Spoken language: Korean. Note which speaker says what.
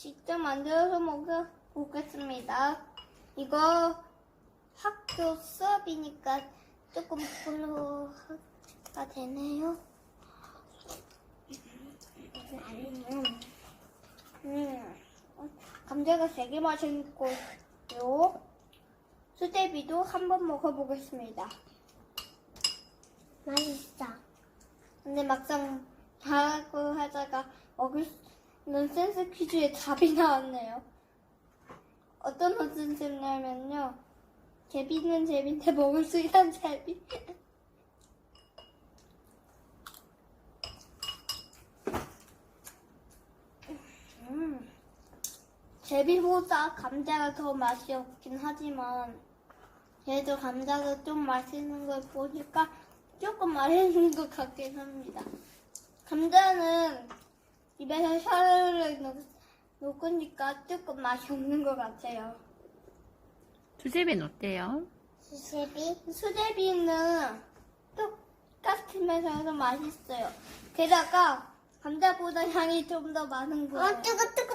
Speaker 1: 직접 만들어서 먹어 보겠습니다. 이거 학교 수업이니까 조금 불러가 되네요. 음, 감자가 되게 맛있고요. 수제비도 한번 먹어보겠습니다.
Speaker 2: 맛있어.
Speaker 1: 근데 막상 잘하고 하다가 먹을 수 있는 센스 퀴즈에 답이 나왔네요. 어떤 논센스냐면요. 제비는 제비인데 먹을 수 있는 제비. 음, 제비보다 감자가 더 맛이 없긴 하지만 그래도 감자가 좀 맛있는 걸 보니까 조금 맛있는 것 같긴 합니다. 감자는 입에서 샤르르 녹- 녹으니까 조금 맛이 없는 것 같아요.
Speaker 3: 수제비는 어때요?
Speaker 2: 수제비?
Speaker 1: 수제비는 똑같으면서 맛있어요. 게다가 감자보다 향이 좀 더 많은 거예요.
Speaker 2: 어, 뜨거, 뜨거,